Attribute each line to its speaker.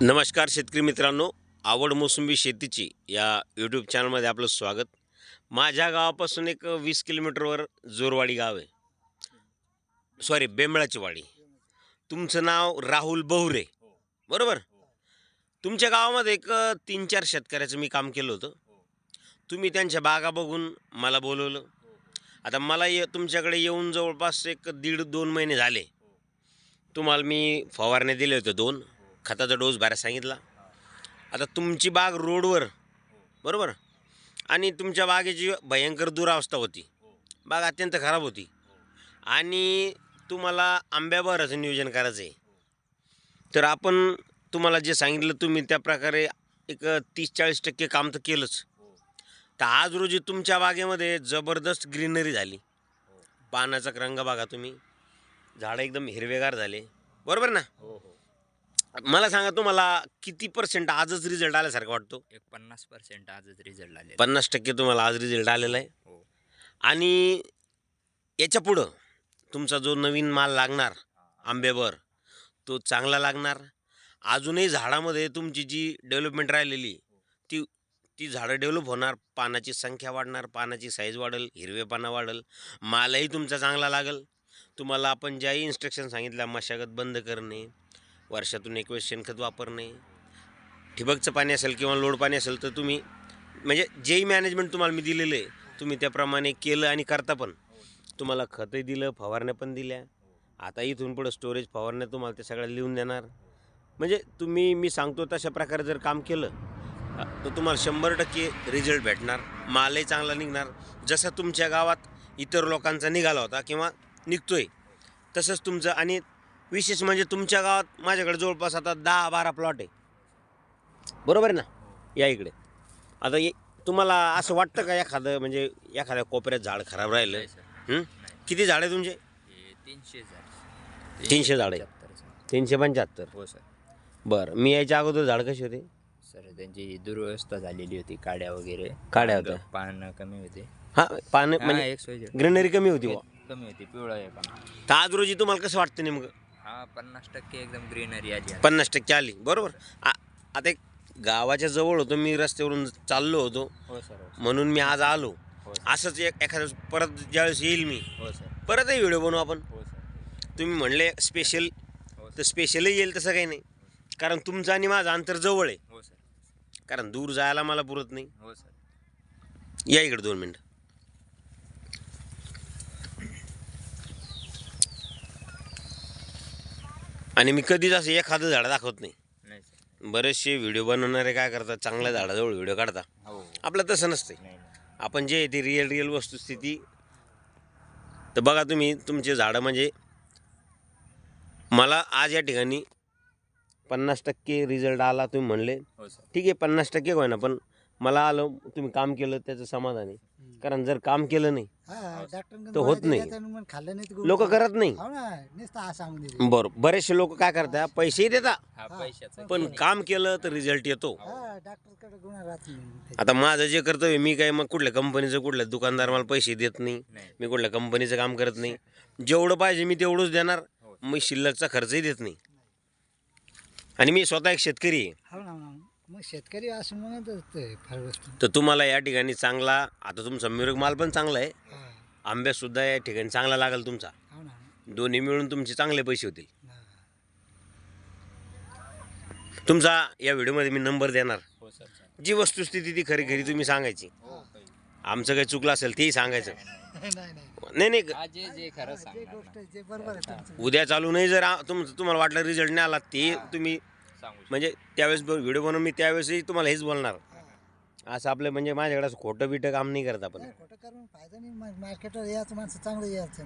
Speaker 1: नमस्कार शेतकरी मित्रांनो. आवड मोसंबी शेतीची या यूट्यूब चॅनलमध्ये आपलं स्वागत. माझ्या गावापासून एक वीस किलोमीटरवर जोरवाडी गाव आहे. सॉरी बेंबळाची वाडी. तुमचं नाव राहुल बहुरे. बरोबर? तुमच्या गावामध्ये एक तीन चार शेतकऱ्याचं मी काम केलं होतं. तुम्ही त्यांच्या बागा बघून मला बोलवलं. आता मला ये तुमच्याकडे येऊन जवळपास एक दीड दोन महिने झाले. तुम्हाला मी फवारण्या दिले होते दोन. खताचा डोस भरायला सांगितला. आता तुमची बाग रोडवर बरोबर? आणि तुमच्या बागेची भयंकर दुरावस्था होती. बाग अत्यंत खराब होती. आणि तुम्हाला आंब्याभराचं नियोजन करायचं आहे तर आपण तुम्हाला जे सांगितलं तुम्ही त्या प्रकारे एक तीस चाळीस टक्के काम तर केलंच. तर आज रोजी तुमच्या बागेमध्ये जबरदस्त ग्रीनरी झाली. पानाचा रंग बघा तुम्ही. झाडं एकदम हिरवेगार झाले. बरोबर ना? हो, हो. मला सांगा तुम्हाला किती पर्सेंट आजच रिझल्ट आल्यासारखं वाटतो?
Speaker 2: एक पन्नास पर्सेंट आजच रिझल्ट आले
Speaker 1: पन्नास टक्के तुम्हाला आज रिझल्ट आलेला आहे.
Speaker 2: हो.
Speaker 1: आणि याच्या पुढं तुमचा जो नवीन माल लागणार आंब्यावर तो चांगला लागणार. अजूनही झाडामध्ये तुमची जी डेव्हलपमेंट राहिलेली ती ती झाडं डेव्हलप होणार पानाची संख्या वाढणार पानाची साईज वाढेल हिरवेपणा वाढेल मालही तुमचा चांगला लागेल. तुम्हाला आपण ज्याही इन्स्ट्रक्शन सांगितल्या मशागत बंद करणे वर्षातून एक वेळेस शेणखत वापरणे. ठिबकचं पाणी असेल किंवा लोड पाणी असेल तर तुम्ही म्हणजे जेही मॅनेजमेंट तुम्हाला मी दिलेलं आहे तुम्ही त्याप्रमाणे केलं आणि करता पण. तुम्हाला खतही दिलं फवारण्या पण दिल्या. आता इथून पुढं स्टोरेज फवारण्या तुम्हाला ते सगळ्या लिहून देणार. म्हणजे तुम्ही मी सांगतो तशा प्रकारे जर काम केलं तर तुम्हाला शंभर टक्के रिझल्ट भेटणार. मालही चांगला निघणार. जसं तुमच्या गावात इतर लोकांचा निघाला होता किंवा निघतोय तसंच तुमचं आणि विशेष म्हणजे तुमच्या गावात माझ्याकडे जवळपास आता दहा बारा प्लॉट आहे. बरोबर आहे ना? या इकडे. आता ये तुम्हाला असं वाटतं का एखादं म्हणजे एखाद्या कोपऱ्यात झाड खराब राहिलं? हं? किती झाड आहे तुमचे?
Speaker 2: तीनशे झाड.
Speaker 1: तीनशे झाडे.
Speaker 2: पंच्याहत्तरचं.
Speaker 1: तीनशे पंच्याहत्तर?
Speaker 2: हो सर.
Speaker 1: बरं. मी याच्या अगोदर झाड कशी होते?
Speaker 2: सर त्यांची दुर्व्यवस्था झालेली होती काड्या वगैरे.
Speaker 1: काड्या होत्या.
Speaker 2: पानं कमी होते.
Speaker 1: हां पानं
Speaker 2: हा,
Speaker 1: म्हणजे
Speaker 2: एक सोय
Speaker 1: ग्रीनरी कमी होती बुवा.
Speaker 2: कमी होती पिवळा आहे
Speaker 1: तर आज रोजी तुम्हाला कसं वाटतं नेमकं?
Speaker 2: हा पन्नास टक्के एकदम ग्रीनरी आली आहे.
Speaker 1: पन्नास टक्के आली. बरोबर. आ- आता एक गावाच्या जवळ होतो मी रस्त्यावरून चाललो होतो.
Speaker 2: हो सर हो सर.
Speaker 1: म्हणून मी आज आलो.
Speaker 2: हो
Speaker 1: असंच एक एखाद्या परत ज्यावेळेस येईल मी.
Speaker 2: हो सर.
Speaker 1: परतही व्हिडिओ बनवू आपण.
Speaker 2: हो सर.
Speaker 1: तुम्ही म्हणले स्पेशल
Speaker 2: हो
Speaker 1: तर
Speaker 2: सर
Speaker 1: स्पेशलही येईल तसं काही नाही. कारण तुमचं आणि माझं अंतर जवळ आहे.
Speaker 2: हो सर.
Speaker 1: कारण दूर जायला मला पुरत नाही.
Speaker 2: हो सर.
Speaker 1: या इकडे दोन मिनटं. आणि मी कधीच असं एखादं झाड दाखवत नाही.
Speaker 2: नाही सर.
Speaker 1: बरेचसे व्हिडिओ बनवणारे काय करतात? चांगल्या झाडाजवळ व्हिडिओ काढता
Speaker 2: हो.
Speaker 1: आपलं तसं नसतं
Speaker 2: नाही नाही.
Speaker 1: आपण जे आहे ती रिअल रिअल वस्तुस्थिती. तर बघा तुम्ही तुमचे झाडं म्हणजे मला आज या ठिकाणी पन्नास टक्के रिझल्ट आला तुम्ही म्हणले.
Speaker 2: हो सर.
Speaker 1: ठीक आहे पन्नास टक्के होय ना पण मला आलं तुम्ही काम केलं त्याचं समाधान आहे. कारण जर काम केलं नाही
Speaker 3: हा,
Speaker 1: होत नाही. लोक. करत नाही.
Speaker 3: हो हा
Speaker 1: बरं बरेचसे लोक काय करतात? पैसेही देतात.
Speaker 2: पैशाचा
Speaker 1: पण काम केलं तर रिझल्ट येतो.
Speaker 3: हा
Speaker 1: आता माझं जे कर्तव्य मी काय मग कुठल्या कंपनीचं कुठल्या दुकानदार मला पैसे देत नाही. मी कुठल्या कंपनीचं काम करत नाही. जेवढं पाहिजे मी तेवढंच देणार.
Speaker 2: हो.
Speaker 1: मी शिल्लकचा खर्चही देत नाही. आणि मी स्वतः एक शेतकरी आहे.
Speaker 3: हो. मग शेतकरी असं म्हणतच ते फार वस्तू
Speaker 1: तर तुम्हाला या ठिकाणी चांगला आता तुमचा मिरग माल पण चांगला आहे.
Speaker 3: हा.
Speaker 1: आंब्यासुद्धा या ठिकाणी चांगला लागेल तुमचा.
Speaker 3: हो ना.
Speaker 1: दोन्ही मिळून तुमचे चांगले पैसे होतील. तुमचा या व्हिडिओमध्ये मी नंबर देणार.
Speaker 2: हो
Speaker 1: जी वस्तुस्थिती ती खरी खरी तुम्ही सांगायची.
Speaker 2: हो.
Speaker 1: आमचं काही चुकलं असेल तेही सांगायचं.
Speaker 3: नाही नाही
Speaker 1: नाही. नाही
Speaker 2: जे जे खरं
Speaker 3: जे
Speaker 2: सांगणार.
Speaker 3: गोष्ट आहे, जे बरोबर आहे तुमचं.
Speaker 1: उद्या चालू नाही जर आ- तुम तुम्हाला वाटलं रिझल्ट नाही आला ते तुम्ही. म्हणजे त्यावेळेस व्हिडिओ बनवून मी त्यावेळेसही तुम्हाला हेच बोलणार. असं आपलं म्हणजे माझ्याकडे असं खोटं बिटं काम नाही करत आपण.
Speaker 3: खोटं करून फायदा नाही. मार्केटवर यायचं माणसं चांगलं यायचं